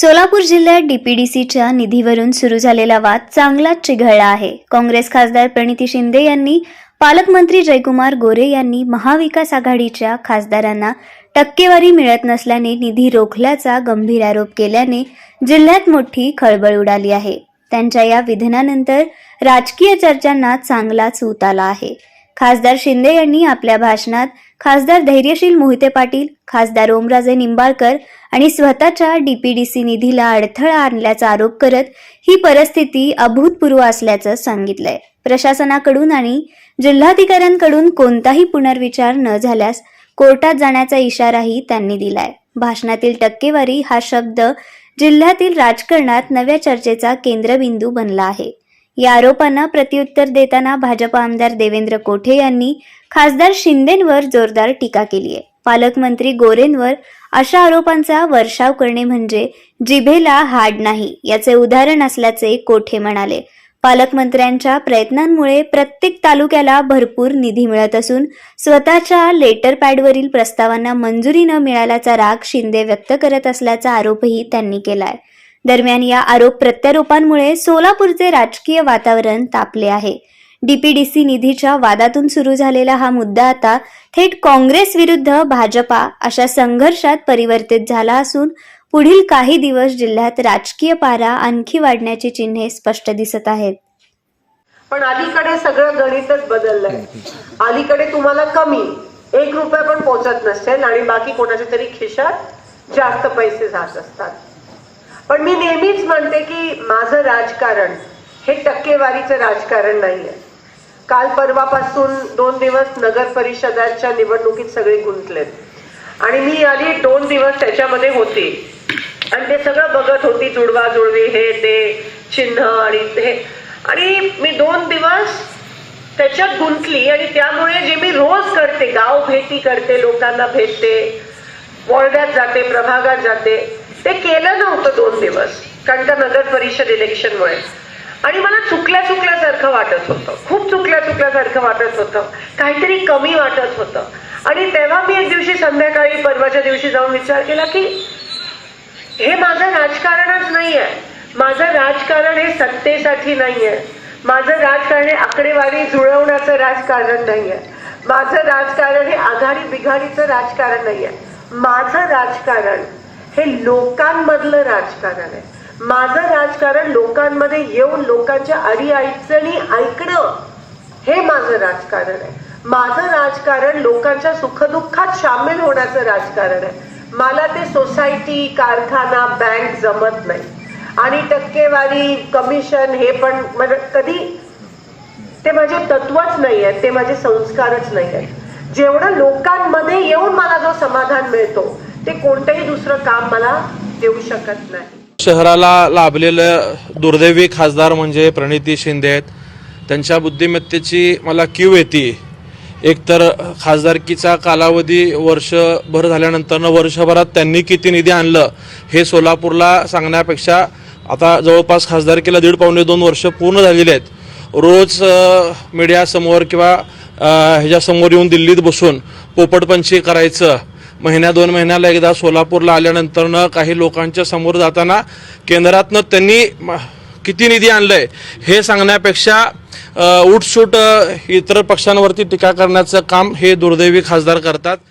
सोलापूर जिल्ह्यात डीपीडीसीच्या निधीवरून सुरू झालेला वाद चांगलाच चिघळला आहे. काँग्रेस खासदार प्रणिती शिंदे यांनी पालकमंत्री जयकुमार गोरे यांनी महाविकास आघाडीच्या खासदारांना टक्केवारी मिळत नसल्याने निधी रोखल्याचा गंभीर आरोप केल्याने जिल्ह्यात मोठी खळबळ उडाली आहे. त्यांच्या या विधानानंतर राजकीय चर्चांना चांगलाच ऊत आला आहे. खासदार शिंदे यांनी आपल्या भाषणात खासदार धैर्यशील मोहिते पाटील खासदार ओमराजे निंबाळकर आणि स्वतःच्या डीपीडीसी निधीला अडथळा आणल्याचा आरोप करत ही परिस्थिती अभूतपूर्व असल्याचं सांगितलंय. प्रशासनाकडून आणि जिल्हाधिकाऱ्यांकडून कोणताही पुनर्विचार न झाल्यास कोर्टात जाण्याचा इशाराही त्यांनी दिलाय. भाषणातील टक्केवारी हा शब्द जिल्ह्यातील राजकारणात नव्या चर्चेचा केंद्रबिंदू बनला आहे. या आरोपांना प्रत्युत्तर देताना भाजप आमदार देवेंद्र कोठे यांनी खासदार शिंदेंवर जोरदार टीका केली आहे. पालकमंत्री गोरेंवर अशा आरोपांचा वर्षाव करणे म्हणजे जिभेला हाड नाही याचे उदाहरण असल्याचे कोठे म्हणाले. पालकमंत्र्यांच्या प्रयत्नांमुळे प्रत्येक तालुक्याला भरपूर निधी मिळत असून स्वतःच्या लेटर पॅडवरील प्रस्तावांना मंजुरी न मिळाल्याचा राग शिंदे व्यक्त करत असल्याचा आरोपही त्यांनी केलाय. दरम्यान या आरोप प्रत्यारोपांमुळे सोलापूरचे राजकीय वातावरण तापले आहे. डीपीडीसी निधीच्या वादातून सुरू झालेला हा मुद्दा आता थेट काँग्रेस विरुद्ध भाजपा अशा संघर्षात परिवर्तित झाला असून पुढील काही दिवस जिल्ह्यात राजकीय पारा आणखी वाढण्याची चिन्हे स्पष्ट दिसत आहेत. पण अलीकडे सगळं गणितच बदललंय. अलीकडे तुम्हाला कमी एक रुपया पण पोचत नसेल आणि बाकी कोणाच्या तरी खिशात जास्त पैसे जात असतात. पण मी नेहमीच म्हणते की माझं राजकारण हे टक्केवारीचं राजकारण नाही आहे काल परवापासून दोन दिवस नगर परिषदाच्या निवडणुकीत सगळे गुंतलेत. आणि मी आली दोन दिवस त्याच्यामध्ये होते. आणि ते सगळं बघत होती जुडवा जुडवी हे ते चिन्ह आणि हे. आणि मी दोन दिवस त्याच्यात गुंतली आणि त्यामुळे जे मी रोज करते गाव भेटी करते लोकांना भेटते वॉर्डात जाते प्रभागात जाते ते केलं नव्हतं दोन दिवस कारण का नगर परिषद इलेक्शनमुळे. आणि मला चुकल्या चुकल्यासारखं वाटत होतं खूप चुकल्या चुकल्यासारखं वाटत होतं काहीतरी कमी वाटत होतं. आणि तेव्हा मी एक दिवशी संध्याकाळी परवाच्या दिवशी जाऊन विचार केला की हे माझं राजकारणच नाही आहे माझं राजकारण हे सत्तेसाठी नाही आहे माझं राजकारण हे आकडेवारी जुळवण्याचं राजकारण नाही आहे माझं राजकारण हे आघाडी बिघाडीचं राजकारण नाही आहे माझं राजकारण हे लोकांमधलं राजकारण आहे. माझं राजकारण लोकांमध्ये येऊन लोकांच्या अडीअडचणी ऐकणं हे माझं राजकारण आहे. माझं राजकारण लोकांच्या सुखदुःखात सामील होण्याचं राजकारण आहे. मला ते सोसायटी कारखाना बँक जमत नाही. आणि टक्केवारी कमिशन हे पण म्हणजे कधी ते माझे तत्वच नाही आहेत ते माझे संस्कारच नाही आहेत. जेवढं लोकांमध्ये येऊन मला जो समाधान मिळतो ते कोणतंही दुसरं काम मला देऊ शकत नाही. शहराला लाभलेलं दुर्दैवी खासदार म्हणजे प्रणिती शिंदे आहेत. त्यांच्या बुद्धिमत्तेची मला कीव येते. एकतर खासदारकीचा कालावधी वर्षभर झाल्यानंतर वर्षभरात त्यांनी किती निधी आणलं हे सोलापूरला सांगण्यापेक्षा आता जवळपास खासदारकीला दीड पावणे दोन वर्ष पूर्ण झालेली आहेत. रोज मीडियासमोर किंवा ह्याच्यासमोर येऊन दिल्लीत बसून पोपटपंची करायचं महिन्या दोन महिन्याला एकदा सोलापूरला आल्यानंतरनं काही लोकांच्या समोर जाताना केंद्रातनं त्यांनी म- किती निधी आणलंय हे सांगण्यापेक्षा उठसूट इतर पक्षांवरती टीका करण्याचं काम हे दुर्दैवी खासदार करतात.